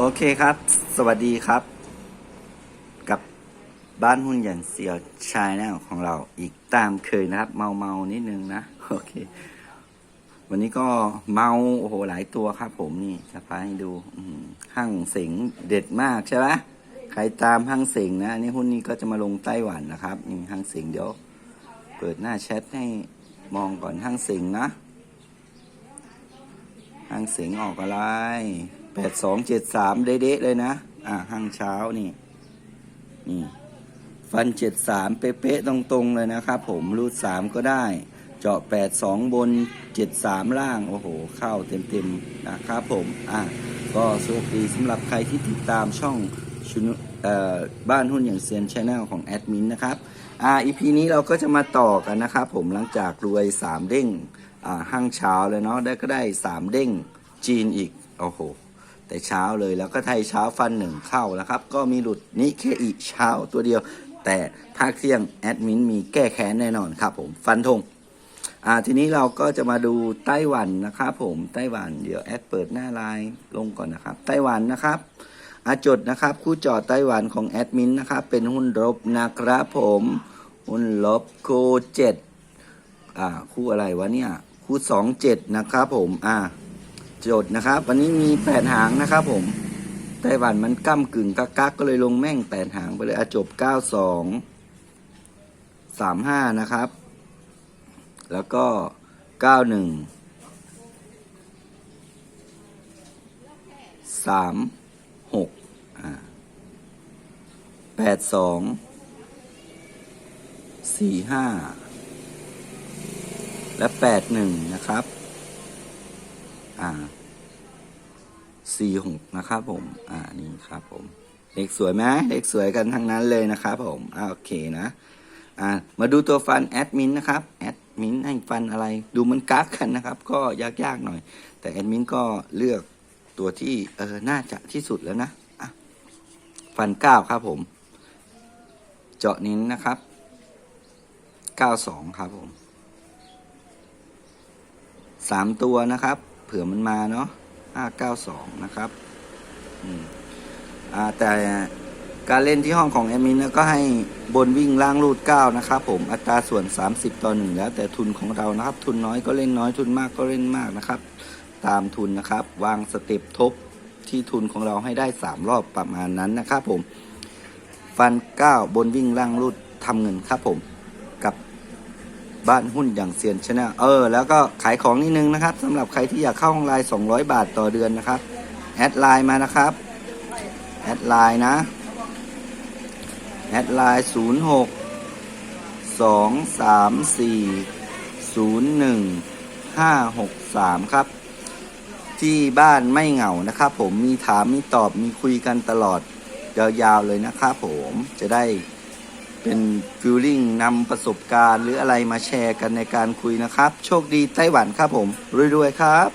โอเคครับ สวัสดีครับ กับบ้านหุ้นหยันเซียวชายแนลของเราอีกตามเคยนะครับ เมาเมานิดนึงนะ โอเค วันนี้ก็เมาโอ้โหหลายตัวครับผมนี่จะพาให้ดูห้างเสงเด็ดมากใช่ไหมใครตามห้างเสงนะนนี่หุ้นนี้ก็จะมาลงไต้หวันนะครับนี่ห้างเสงเดี๋ยว เปิดหน้าแชทให้มองก่อนห้างเสงนะห้างเสงออกอะไร แปดสองเจ็ดสามเด๊ะเลยนะ อ่าห้างเช้านี่ นี่ ฟันเจ็ดสามเป๊ะๆตรงๆเลยนะครับผมรูดสามก็ได้ เจาะแปดสองบนเจ็ดสามล่าง โอ้โห เข้าเต็มๆนะครับผม อะก็โชคดีสำหรับใครที่ติดตามช่องชุนบ้านหุ้นอย่างเซียนชแนลของแอดมินนะครับอ่าอีพีนี้เราก็จะมาต่อกันนะครับผมหลังจากรวยสามเด้งอ่าห้างเช้าเลยเนาะได้ก็ได้สามเด้งจีนอีก โอ้โห แต่เช้าเลยแล้วก็ไทยเช้าฟันหนึ่งเข้าแล้วครับ ก็มีหลุดนิเคอีเช้าตัวเดียว แต่ภาคเที่ยงแอดมินมีแก้แค้นแน่นอนครับผมฟันธงอ่าทีนี้เราก็จะมาดูไต้หวันนะครับผมไต้หวันเดี๋ยวแอดเปิดหน้าไลน์ลงก่อนนะครับ ไต้หวันนะครับอาจดนะครับ คู่จอไต้หวันของแอดมินนะครับ เป็นหุ้นลบนะครับผม หุ้นลบคู่เจ็ดอ่าคู่อะไรวะเนี่ย คู่สองเจ็ดนะครับผมอ่า จดนะครับ วันนี้มีแปดหางนะครับผมไต้หวันมันก้ากึ่งกักกักก็เลยลงแม่งแปดหางไปเลยอจบเก้าสองสามห้านะครับ แล้วก็เก้าหนึ่งสามหกแปดสองสี่ห้าและแปดหนึ่งนะครับ อ่าสี่หกนะครับผม อ่า นี่ครับผมเลขสวยไหมเลขสวยกันทั้งนั้นเลยนะครับผม อ่า โอเคนะ อ่า มาดูตัวฟันแอดมินนะครับ แอดมินให้ฟันอะไร ดูมันกักกันนะครับ ก็ยากๆหน่อย แต่แอดมินก็เลือกตัวที่ เออ น่าจะที่สุดแล้วนะ อะ ฟันเก้าครับผม เจาะนิ้นนะครับเก้าสองครับผมสามตัวนะครับ เผื่อมันมาเนาะห้าเก้าสองนะครับอ่าแต่การเล่นที่ห้องของแอมินก็ให้บนวิ่งล่างรูดเก้านะครับผมอัตราส่วน 30 ต่อหนึ่งแล้วแต่ทุนของเรานะครับ ทุนน้อยก็เล่นน้อยทุนมากก็เล่นมากนะครับ ตามทุนนะครับ วางสเต็ปทบที่ทุนของเราให้ได้ 3 รอบประมาณนั้นนะครับผม ฟัน 9 บนวิ่งล่างรูดทำเงินครับผม บ้านหุ้นอย่างเซียนชนะเออ แล้วก็ขายของนิดนึงนะครับสำหรับใครที่อยากเข้าห้องไลน์200 บาทต่อเดือนนะครับ แอดไลน์มานะครับ แอดไลน์นะ แอดไลน์ศูนย์หกสองสามสี่ศูนย์หนึ่งห้าหกสามครับ ที่บ้านไม่เหงานะครับผมมีถามมีตอบมีคุยกันตลอดยาวๆเลยนะครับผมจะได้ เป็นฟิลลิ่งนำประสบการณ์ หรืออะไรมาแชร์กันในการคุยนะครับ โชคดีไต้หวันครับผมรวยๆครับ